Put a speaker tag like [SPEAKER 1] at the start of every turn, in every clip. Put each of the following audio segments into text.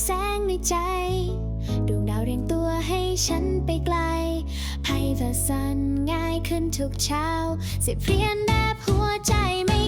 [SPEAKER 1] แสงในใจ ดวงดาวเรียงตัวให้ฉันไปไกลให้เธอสั่นง่ายขึ้นทุกเช้าสิเรียนแนบหัวใจไม่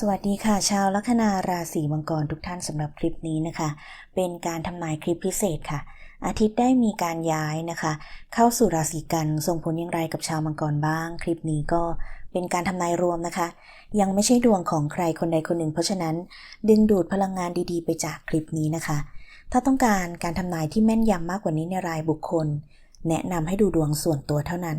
[SPEAKER 1] สวัสดีค่ะ
[SPEAKER 2] ชาวลัคนาราศีมังกรทุกท่านสำหรับคลิปนี้นะคะ เป็นการทำนายคลิปพิเศษค่ะ อาทิตย์ได้มีการย้ายนะคะ เข้าสู่ราศีกันส่งผลอย่างไรกับชาวมังกรบ้าง คลิปนี้ก็เป็นการทำนายรวมนะคะ ยังไม่ใช่ดวงของใครคนใดคนหนึ่ง เพราะฉะนั้นดึงดูดพลังงานดีๆ ไปจากคลิปนี้นะคะ ถ้าต้องการการทำนายที่แม่นยำมากกว่านี้ในรายบุคคล แนะนำให้ดูดวงส่วนตัวเท่านั้น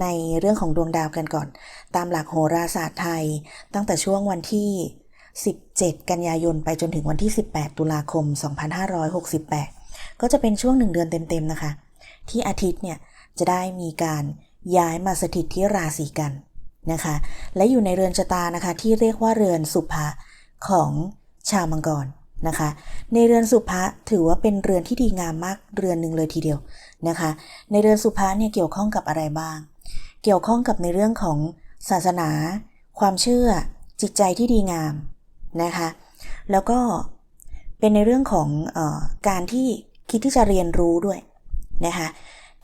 [SPEAKER 2] ในเรื่องของดวงดาวกันก่อน ตามหลักโหราศาสตร์ไทย ตั้งแต่ช่วงวันที่ 17 กันยายนไปจนถึงวันที่ 18 ตุลาคม 2568 ก็จะเป็นช่วงหนึ่งเดือนเต็มๆนะคะ ที่อาทิตย์เนี่ยจะได้มีการย้ายมาสถิตที่ราศีกันนะคะ และอยู่ในเรือนชะตานะคะที่เรียกว่าเรือนสุภะของชาวมังกรนะคะ ในเรือนสุภะถือว่าเป็นเรือนที่ดีงามมากเรือนหนึ่งเลยทีเดียวนะคะ ในเรือนสุภะเนี่ยเกี่ยวข้องกับอะไรบ้าง เกี่ยวข้องกับในเรื่องของศาสนา ความเชื่อ จิตใจที่ดีงามนะคะ แล้วก็เป็นในเรื่องของออการที่คิดที่จะเรียนรู้ด้วยนะคะ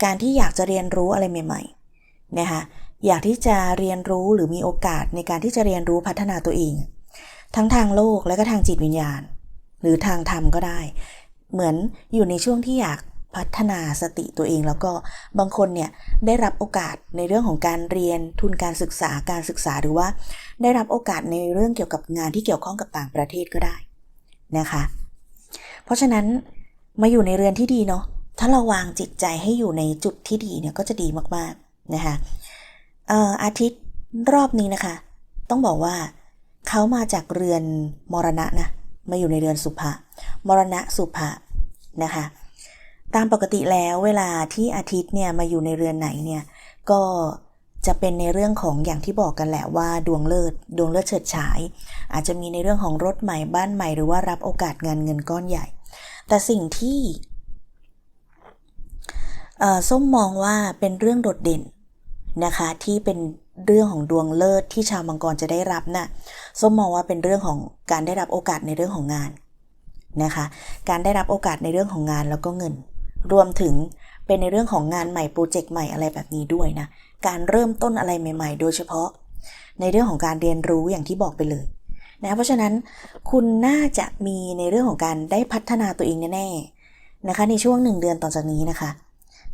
[SPEAKER 2] การที่อยากจะเรียนรู้อะไรใหม่ๆนะคะอยากที่จะเรียนรู้หรือมีโอกาสในการที่จะเรียนรู้พัฒนาตัวเอง ทั้งทางโลกและก็ทางจิตวิญญาณ หรือทางธรรมก็ได้ เหมือนอยู่ในช่วงที่อยาก พัฒนาสติตัวเองแล้วก็บางคนเนี่ยได้รับโอกาสในเรื่องของการเรียนทุนการศึกษาการศึกษาหรือว่า ได้รับโอกาสในเรื่องเกี่ยวกับงานที่เกี่ยวข้องกับต่างประเทศก็ได้นะคะ เพราะฉะนั้นมาอยู่ในเรือนที่ดีเนาะถ้าเราวางจิตใจให้อยู่ในจุดที่ดีเนี่ยก็จะดีมากๆนะคะเอ่ออาทิตย์รอบนี้นะคะ ต้องบอกว่าเขามาจากเรือนมรณะนะมาอยู่ในเรือนสุภะมรณะสุภะนะคะ ตามปกติแล้วเวลาที่อาทิตย์เนี่ยมาอยู่ในเรือนไหนเนี่ยก็จะเป็นในเรื่องของอย่างที่บอกกันแหละว่าดวงเลิศดวงเลิศเฉิดฉาย อาจจะมีในเรื่องของรถใหม่บ้านใหม่หรือว่ารับโอกาสงานเงินก้อนใหญ่ แต่สิ่งที่ส้มมองว่าเป็นเรื่องโดดเด่นนะคะที่เป็นเรื่องของดวงเลิศที่ชาวมังกรจะได้รับน่ะส้มมองว่าเป็นเรื่องของการได้รับโอกาสในเรื่องของงานนะคะ การได้รับโอกาสในเรื่องของงานแล้วก็เงิน รวมถึงเป็นในเรื่องของงานใหม่โปรเจกต์ใหม่อะไรแบบนี้ด้วยนะ การเริ่มต้นอะไรใหม่ ๆ โดยเฉพาะ ในเรื่องของการเรียนรู้อย่างที่บอกไปเลยนะ เพราะฉะนั้นคุณน่าจะมีในเรื่องของการได้พัฒนาตัวเองแน่ๆนะคะ ในช่วงหนึ่งเดือนต่อจากนี้นะคะ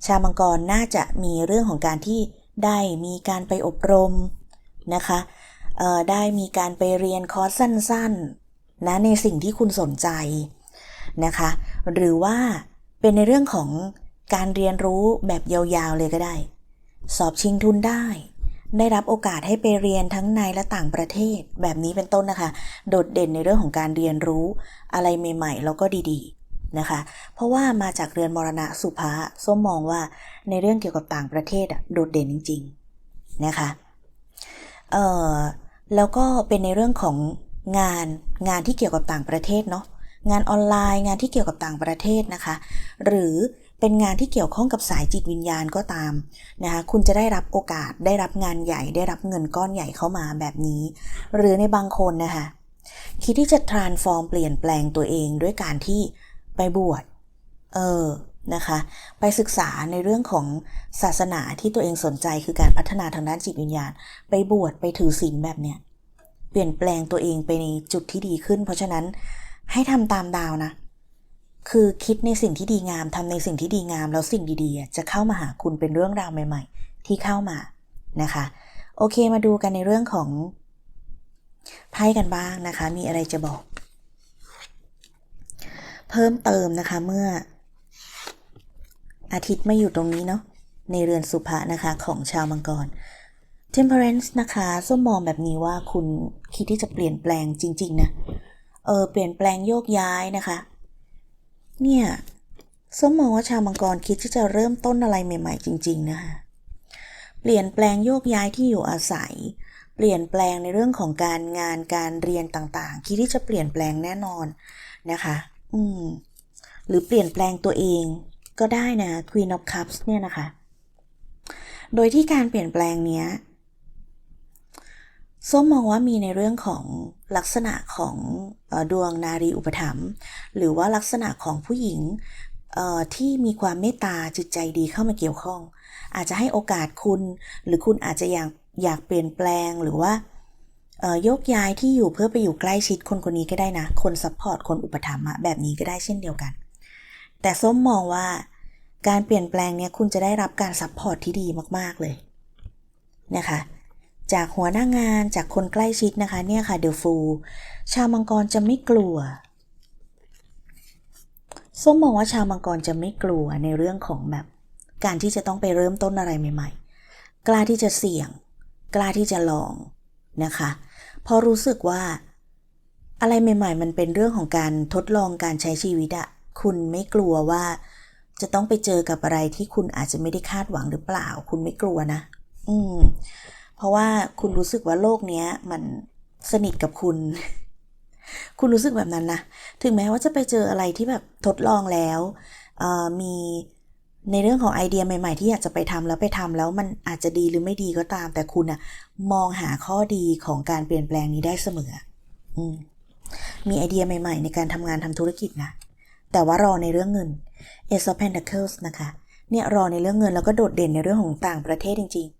[SPEAKER 2] ชาวมังกรน่าจะมีเรื่องของการที่ได้มีการไปอบรมนะคะเอ่อได้มีการไปเรียนคอร์สสั้นๆนะในสิ่งที่คุณสนใจนะคะ หรือว่า เป็นในเรื่องของการเรียนรู้แบบยาวๆเลยก็ได้ สอบชิงทุนได้ ได้รับโอกาสให้ไปเรียนทั้งในและต่างประเทศ แบบนี้เป็นต้นนะคะ โดดเด่นในเรื่องของการเรียนรู้อะไรใหม่ๆ แล้วก็ดีๆนะคะ เพราะว่ามาจากเรือนมรณะสุภาส้มมองว่าในเรื่องเกี่ยวกับต่างประเทศอะโดดเด่นจริง ๆนะคะเอ่อแล้วก็เป็นในเรื่องของงานงานที่เกี่ยวกับต่างประเทศเนาะ งานออนไลน์งานที่เกี่ยวกับต่างประเทศนะคะ หรือเป็นงานที่เกี่ยวข้องกับสายจิตวิญญาณก็ตามนะคะคุณจะได้รับโอกาสได้รับงานใหญ่ ได้รับเงินก้อนใหญ่เข้ามาแบบนี้ หรือในบางคนนะคะคิดที่จะ transform เปลี่ยนแปลงตัวเองด้วยการที่ไปบวชเออนะคะไปศึกษาในเรื่องของศาสนาที่ตัวเองสนใจคือการพัฒนาทางด้านจิตวิญญาณ ไปบวชไปถือศีลแบบเนี้ยเปลี่ยนแปลงตัวเองไปในจุดที่ดีขึ้น เพราะฉะนั้น ให้ทำตามดาวนะ คือคิดในสิ่งที่ดีงามทำในสิ่งที่ดีงาม แล้วสิ่งดีๆ จะเข้ามาหาคุณเป็นเรื่องราวใหม่ ๆ ที่เข้ามานะคะ โอเคมาดูกันในเรื่องของไพ่กันบ้างนะคะ มีอะไรจะบอก เพิ่มเติมนะคะเมื่อ อาทิตย์ไม่อยู่ตรงนี้เนาะในเรือนสุภะนะคะของชาวมังกร Temperance นะคะส้มมองแบบนี้ว่าคุณคิดที่จะเปลี่ยนแปลงจริง ๆ นะ ออเปลี่ยนแปลงโยกย้ายนะคะ เนี่ยส้มมองว่าชาวมังกรคิดที่จะเริ่มต้นอะไรใหม่ ๆ จริง ๆ นะคะ เปลี่ยนแปลงโยกย้ายที่อยู่อาศัย เปลี่ยนแปลงในเรื่องของการงานการเรียนต่างๆ คิดที่จะเปลี่ยนแปลงแน่นอนนะคะ อืม หรือเปลี่ยนแปลงตัวเองก็ได้นะ Queen of Cups เนี่ยนะคะ โดยที่การเปลี่ยนแปลงเนี้ย ส้มมองว่ามีในเรื่องของลักษณะของอดวงนารีอุปถัมภ์หรือว่าลักษณะของผู้หญิงที่มีความเมตตาจิตใจดีเข้ามาเกี่ยวข้อง อาจจะให้โอกาสคุณ หรือคุณอาจจะอยากอยากเปลี่ยนแปลงหรือว่าโยกย้ายที่อยู่เพื่อไปอยู่ใกล้ชิดคนคนนี้ก็ได้นะ คนซัพพอร์ตคนอุปถัมภ์แบบนี้ก็ได้เช่นเดียวกัน แต่ส้มมองว่าการเปลี่ยนแปลงเนี้ยคุณจะได้รับการซัพพอร์ตที่ดีมาก ๆเลยนะคะ จากหัวหน้างานจากคนใกล้ชิดนะคะเนี่ยค่ะเดอะฟูชาวมังกรจะไม่กลัวส้มมองว่าชาวมังกรจะไม่กลัวในเรื่องของแบบ การที่จะต้องไปเริ่มต้นอะไรใหม่ ๆ กล้าที่จะเสี่ยง กล้าที่จะลองนะคะเพราะรู้สึกว่า อะไรใหม่ ๆ มันเป็นเรื่องของการทดลองการใช้ชีวิตอะคุณไม่กลัวว่าจะต้องไปเจอกับอะไรที่คุณอาจจะไม่ได้คาดหวังหรือเปล่า คุณไม่กลัวนะ อืม เพราะว่าคุณรู้สึกว่าโลกเนี้ยมันสนิทกับคุณ คุณรู้สึกแบบนั้นนะ ถึงแม้ว่าจะไปเจออะไรที่แบบทดลองแล้วมีในเรื่องของไอเดียใหม่ ๆ ที่อยากจะไปทำแล้วไปทำแล้วมันอาจจะดีหรือไม่ดีก็ตาม แต่คุณอะมองหาข้อดีของการเปลี่ยนแปลงนี้ได้เสมออืมมีไอเดียใหม่ ๆ ในการทำงานทำธุรกิจนะ แต่ว่ารอในเรื่องเงิน Ace of Pentacles นะคะ เนี่ยรอในเรื่องเงินแล้วก็โดดเด่นในเรื่องของต่างประเทศจริงๆ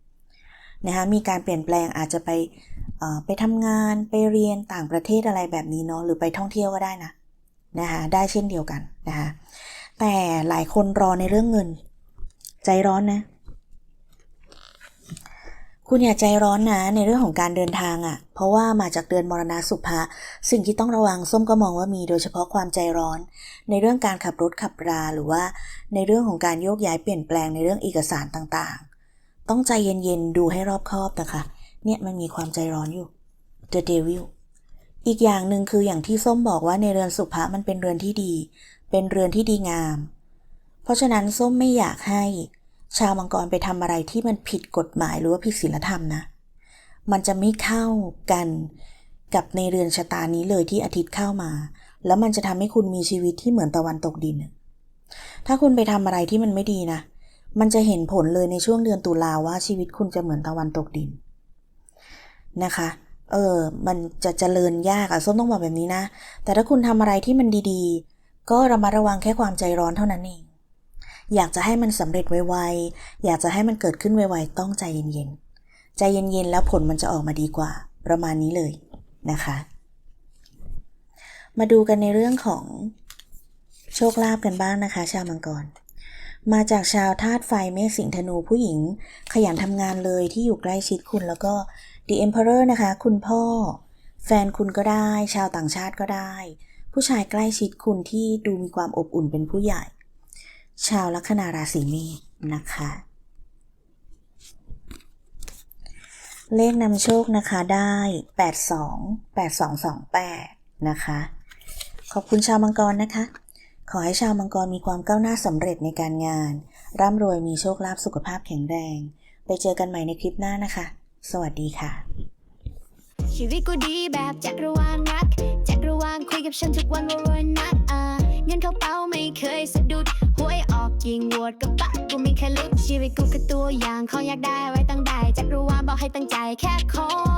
[SPEAKER 2] นะคะมีการเปลี่ยนแปลงอาจจะไปไปทำงานไปเรียนต่างประเทศอะไรแบบนี้เนาะหรือไปท่องเที่ยวก็ได้นะนะคะได้เช่นเดียวกันนะคะแต่หลายคนรอในเรื่องเงิน ใจร้อนนะ คุณอย่าใจร้อนนะในเรื่องของการเดินทางอะ่ะ เพราะว่ามาจากเดือนมรณะสุภะสิ่งที่ต้องระวังส้มก็มองว่ามีโดยเฉพาะความใจร้อน ในเรื่องการขับรถขับราหรือว่าในเรื่องของการโยกย้ายเปลี่ยนแปลงในเรื่องเอกสารต่างๆ ต้องใจเย็นๆ ดูให้รอบคอบนะคะ เนี่ยมันมีความใจร้อนอยู่ The Devil อีกอย่างหนึ่งคืออย่างที่ส้มบอกว่าในเรือนสุภะมันเป็นเรือนที่ดี เป็นเรือนที่ดีงาม เพราะฉะนั้นส้มไม่อยากให้ ชาวมังกรไปทำอะไรที่มันผิดกฎหมายหรือว่าผิดศีลธรรมนะ มันจะไม่เข้ากันกับในเรือนชะตานี้เลยที่อาทิตย์เข้ามา แล้วมันจะทำให้คุณมีชีวิตที่เหมือนตะวันตกดิน ถ้าคุณไปทำอะไรที่มันไม่ดีนะ มันจะเห็นผลเลยในช่วงเดือนตุลาว่าชีวิตคุณจะเหมือนตะวันตกดินนะคะ เออ มันจะเจริญยากอะส้มต้องบอกแบบนี้นะ แต่ถ้าคุณทำอะไรที่มันดีๆ ก็ระมัดระวังแค่ความใจร้อนเท่านั้นเอง อยากจะให้มันสำเร็จไวๆ อยากจะให้มันเกิดขึ้นไวๆ ต้องใจเย็นๆ ใจเย็นๆ แล้วผลมันจะออกมาดีกว่า ประมาณนี้เลยนะคะ มาดูกันในเรื่องของโชคลาภกันบ้างนะคะ ชาวมังกร มาจากชาวธาตุไฟเมษสิงห์ธนูผู้หญิง ขยันทำงานเลยที่อยู่ใกล้ชิดคุณแล้วก็ The Emperor นะคะ คุณพ่อ แฟนคุณก็ได้ ชาวต่างชาติก็ได้ ผู้ชายใกล้ชิดคุณที่ดูมีความอบอุ่นเป็นผู้ใหญ่ ชาวลัคนาราศีเมษนะคะ เลขนำโชคนะคะได้ 82 8228 นะคะ ขอบคุณชาวมังกรนะคะ ขอให้ชาวมังกรมีความก้าวหน้าสำเร็จในการงาน ร่ำรวยมีโชคลาภสุขภาพแข็งแรง ไปเจอกันใหม่ในคลิปหน้านะคะ สวัสดีค่ะ
[SPEAKER 1] ชีวิตกูดีแบบจักรวาลรัก จักรวาลคุยกับฉันทุกวันว่ารวยนักอ่าเงินเข้าเป้าไม่เคยสะดุดหวยออกยิงวดกับปะกูไมีแค่ลุกชีวิตกูคือตัวอย่างขออยากได้ไว้ตั้งได้จักรวาลบอกให้ตั้งใจแค่ขอ